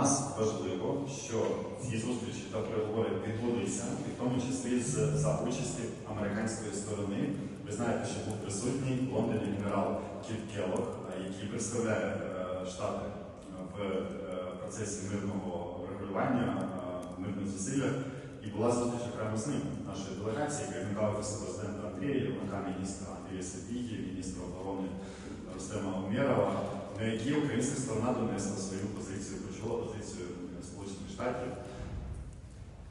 нас важливо, що ці зустрічі та переговори відбулися, і в тому числі з за участі американської сторони. Ви знаєте, що був присутній в Лондоні генерал Кіт Келлог, е, який представляє е, Штати в е, процесі мирного регулювання, мирних зусиллях. І була зустріч окремо з ним, нашої делегації, керівника офісу президента Андрія, Євнака, міністра Андрія Сергії, міністра оборони Рустема Умєрова, на якій українська сторона донесла свою позицію, почула позицію Сполучених Штатів.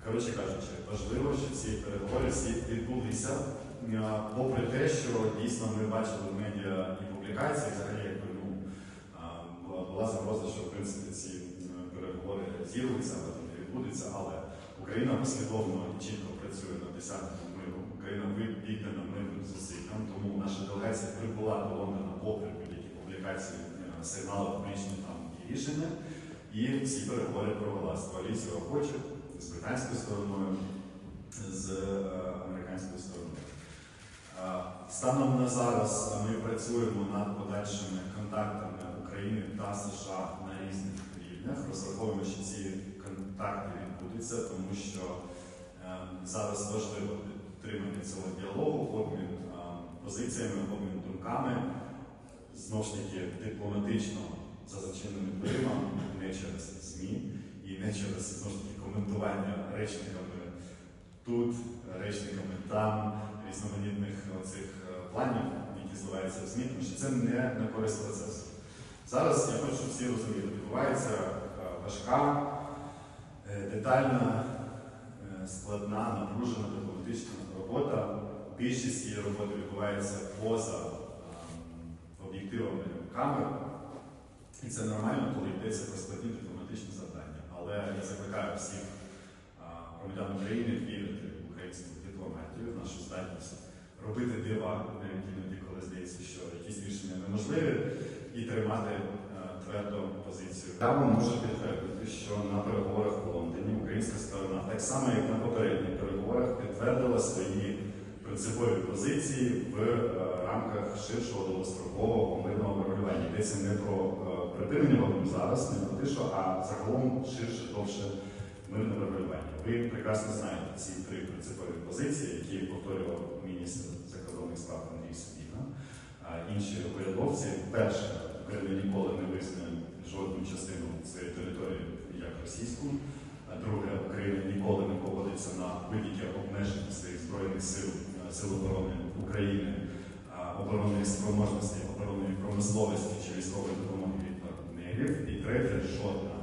Коротше кажучи, важливо, що ці переговори всі відбулися, е, попри те, що дійсно ми бачили в медіа і публікації, взагалі якби ну, була, загроза, що в принципі ці е, переговори зірвуться, або не відбудуться, але Україна послідовно і чітко працює над десятком миру. Україна віддана мирним зусиллям, тому наша делегація прибула до Лондона попри будь-які публікації, е, сигнали публічні там і рішення. І всі переговори провела з коаліцією охочих, з британською стороною, з е, американською стороною. Станом на зараз ми працюємо над подальшими контактами України та США на різних рівнях. Розраховуємо, що ці контакти відбудуться, тому що е, зараз важливо підтримання цього діалогу, обмін е, позиціями, обмін думками, знову ж таки дипломатично за зачиненими дверима, не через ЗМІ і не через знову ж таки коментування речниками тут, речниками там, різноманітних оцих е, планів, які зливаються в ЗМІ, тому що це не на користь процесу. Зараз я хочу, щоб всі розуміли, відбувається е, важка, е, детальна, складна, напружена дипломатична робота. Більшість цієї роботи відбувається поза об'єктивами камер. І це нормально, коли йдеться про складні дипломатичні завдання. Але я закликаю всіх громадян України вірити в українську дипломатію, в нашу здатність робити дива, іноді, коли здається, що якісь рішення неможливі, і тримати а, твердо позицію. Вам можу підтвердити, що на переговорах в Лондоні українська сторона, так само як на попередніх переговорах, підтвердила свої принципові позиції в е, рамках ширшого довгострокового мирного врегулювання. Йдеться не про е, припинення вогню зараз, не про те, що, а загалом ширше, довше мирне врегулювання. Ви прекрасно знаєте ці три принципові позиції, які повторював міністр закордонних справ Андрій Сабіна. А інші урядовці, перше, Україна ніколи не визнає жодну частину своєї території як російську. Друге, Україна ніколи не погодиться на будь-яке обмеження своїх збройних сил, сил оборони України, оборонної спроможності, оборонної промисловості чи військової допомоги від партнерів. І третє, жодна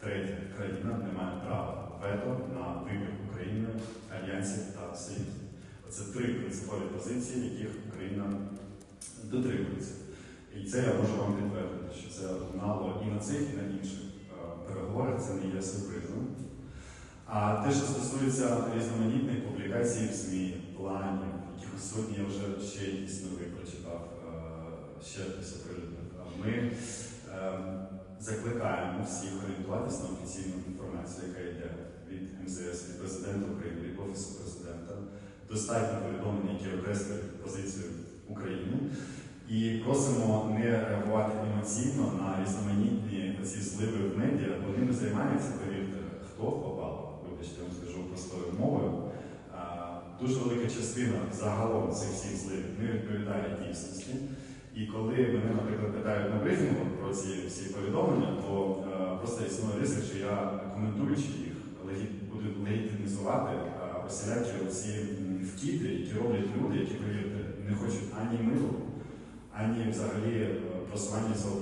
третя країна не має права вето на вибір України, альянсів та союзів. Оце три принципові позиції, яких Україна дотримується. І це я можу вам підтвердити, що це лунало і на цих, і на інших е, переговорах, це не є сюрпризом. А те, що стосується різноманітних публікацій в ЗМІ, сьогодні я вже ще якісь нові прочитав, е, ще хтось оприлюднив. Ми е, закликаємо всіх орієнтуватися на офіційну інформацію, яка йде від МЗС, від президента України, від Офісу президента, достатньо повідомлень, які окреслюють позицію України. І просимо не реагувати емоційно на різноманітні ці зливи в медіа, бо ними займаються, повірте, хто попав, вибачте, я вам скажу простою мовою. Дуже велика частина загалом цих всіх зливів не відповідає дійсності. І коли мене, наприклад, питають на брифінгу про ці всі повідомлення, то е, просто існує ризик, що я коментуючи їх, буду легітимізувати е, осілякі оці м, які роблять люди, які повірте, не хочуть ані миру, ані взагалі е, просування цього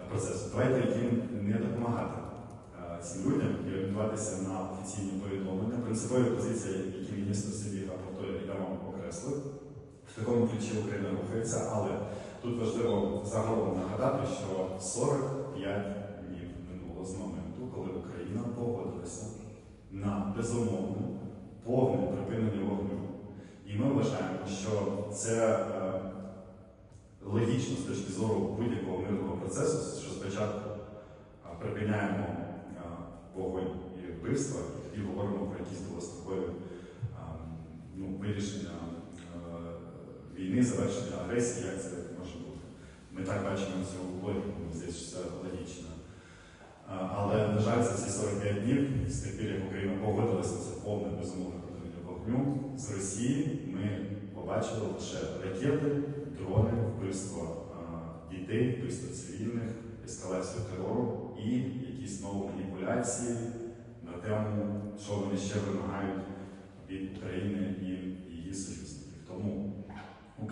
е, процесу. Давайте їм не допомагати цим людям і орієнтуватися на офіційні повідомлення. Принципові позиції, які міністр Сибіга повторює, я вам окреслив. В такому ключі Україна рухається, але тут важливо загалом нагадати, що 45 днів минуло з моменту, коли Україна погодилася на безумовне повне припинення вогню. І ми вважаємо, що це е, логічно з точки зору будь-якого мирного процесу, що спочатку а, припиняємо а, вогонь і вбивства, і тоді говоримо про якісь довгострокові а, ну, вирішення війни, завершення агресії, як це може бути. Ми так бачимо цю логіку, здається, це логічно. Але, на 45 днів, з тих пір, як Україна погодилася це повне безумовне припинення вогню, з Росії ми побачили лише ракети, дрони, вбивство дітей, вбивство цивільних, ескалацію терору і якісь нові маніпуляції на тему, що вони ще вимагають від України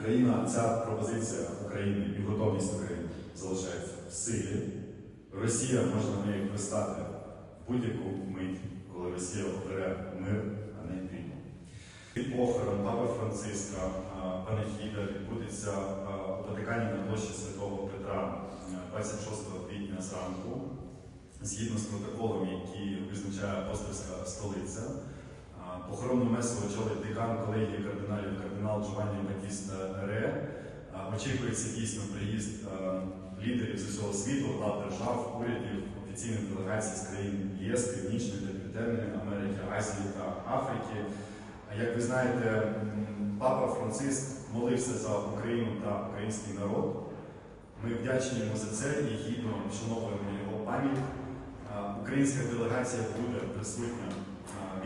Україна, ця пропозиція України і готовність України залишається в силі. Росія може на неї пристати в будь-яку мить, коли Росія обере мир, а не війну. Під похорон Папи Франциска панахіда відбудеться у Ватикані на площі Святого Петра 26 квітня зранку, згідно з протоколом, який визначає апостольська столиця. Похоронну месу очолить декан колегії кардиналів кардинал Джованні Батіста Ре. Очікується дійсно приїзд лідерів з усього світу, глав держав, урядів, офіційних делегацій з країн ЄС, Північної та Південної Америки, Азії та Африки. Як ви знаєте, Папа Франциск молився за Україну та український народ. Ми вдячні йому за це і гідно вшановуємо його пам'ять. Українська делегація буде присутня,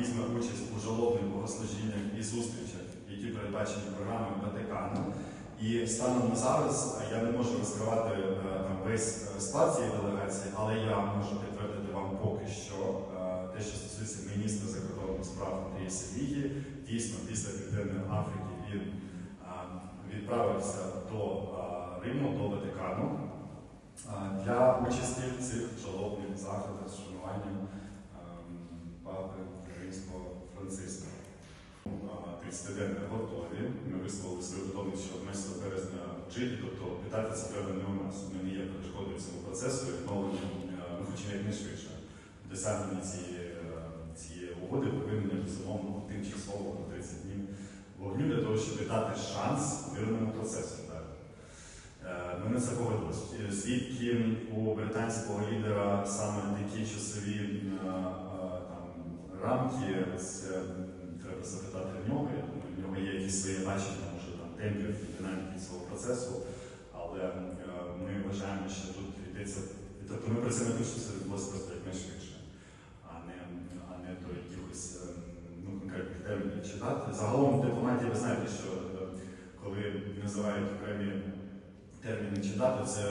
візьме участь у жалобних богослужіннях і зустрічах, які передбачені програмою Ватикану. І станом на зараз я не можу розкривати е, весь е, склад цієї делегації, але я можу підтвердити вам поки що е, те, що стосується міністра закордонних справ Андрія Севігі, дійсно після Південної Африки він відправився до Риму, до Ватикану для участі в цих жалобних заходах з шануванням е, папи Римського Франциска. 30 готові. Ми висловили свою готовність, що 11 березня вчити, тобто питати це треба не у нас. Ми не є перешкодою цьому процесу, відновлення ми хочемо якнайшвидше. Досягнення цієї, е, цієї угоди повинні безумовно тимчасово на 30 днів вогню для того, щоб дати шанс мирному процесу. Е, Ми на це погодилися. Звідки у британського лідера саме такі часові е, е, рамки, це треба запитати в нього. Я в нього є якісь свої бачення, може там темпів динаміки цього процесу, але е, ми вважаємо, що тут йдеться. Тобто ми працюємо тим, що це відбулося просто якнайшвидше, а не, а не до якихось е, ну, конкретних термінів чи дат. Загалом в дипломатії ви знаєте, що коли називають окремі терміни чи дати, це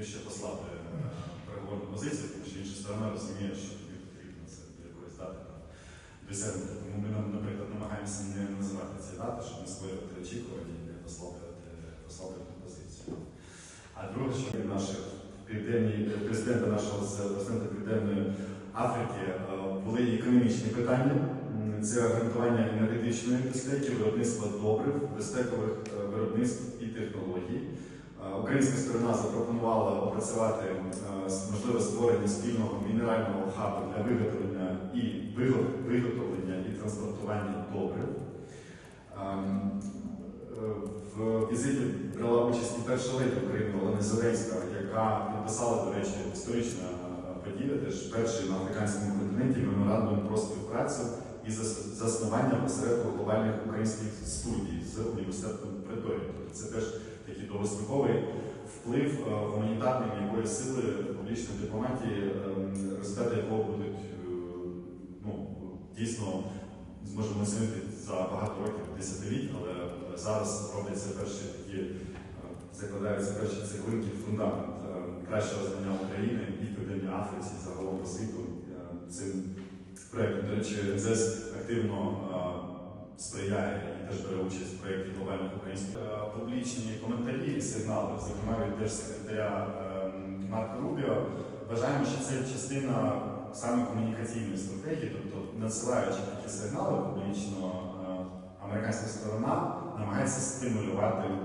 дещо послати е, переговорну позицію, тому що інша сторона розуміє, що тобі потрібно це до якоїсь дати там, досягнути. Тому ми, наприклад, намагаємося не називати ці дати, щоб не створювати очікування і не послаблювати, послаблювати позицію. А друге, що наших південні президента нашого президента Південної Африки е, були економічні питання. Це гарантування енергетичної безпеки, виробництва добрив, безпекових е, виробництв і технологій. Е, Українська сторона запропонувала опрацювати е, можливе створення спільного мінерального хабу для виготовлення і виготовлення і транспортування добрив. Ем, е, В візиті брала участь і перша леді України Олена Зеленська, яка підписала, до речі, історична подія, теж перший на африканському континенті меморандум про співпрацю і зас- заснування осередку глобальних українських студій з університетом Преторії. Тобто це теж такий довгостроковий вплив е, гуманітарної м'якої сили публічної дипломатії, ем, результати якого будуть е, ну, дійсно зможемо оцінити за багато років, десятиліть, але зараз робляться перші такі, е, закладаються перші цеглинки фундамент е, кращого знання України і Південній Африці, загалом по світу. Е, Цим проєктом, до речі, МЗС активно е, сприяє і теж бере участь в проєкті глобальних українських Е, публічні коментарі і сигнали, зокрема від держсекретаря е, Марка Рубіо. Вважаємо, що це частина саме комунікаційної стратегії, тобто надсилаючи такі сигнали публічно, е, американська сторона намагається стимулювати е,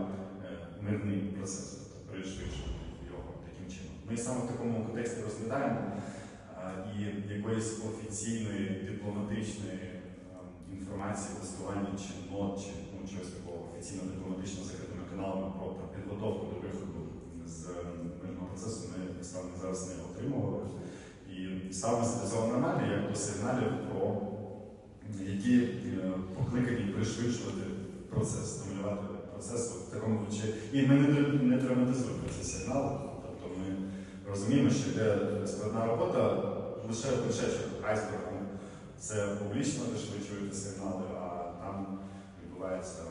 мирний процес, тобто пришвидшувати його таким чином. Ми саме в такому контексті розглядаємо і якоїсь офіційної дипломатичної інформації, тестування чи нот, чи ну, чогось такого офіційно-дипломатичного закритими каналами про підготовку до виходу з мирного процесу ми станом зараз не отримували. І до цього нормально, як до сигналів, про які е, покликані пришвидшувати процес, стимулювати процес в такому ключі. І ми не, не драматизуємо ці сигнали, тобто ми розуміємо, що йде складна робота лише вершечок айсбергу. Це публічно, те, що ви чуєте сигнали, а там відбувається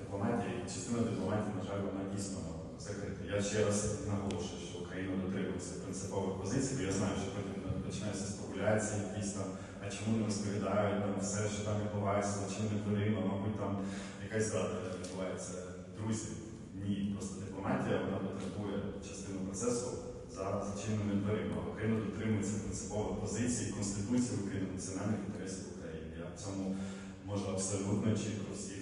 дипломатія, і частина дипломатії, на жаль, вона дійсно закрита. Я ще раз наголошую, що Україна дотримується принципових позицій, бо я знаю, що потім починаються спекуляції, дійсно, а чому не розповідають нам все, що там відбувається, чим дверима, мабуть, там якась зрада відбувається. Друзі, ні, просто дипломатія вона потребує частину процесу за зачиненими дверима. Україна дотримується принципових позицій Конституції України, національних інтересів України. Я в цьому можу абсолютно чітко всіх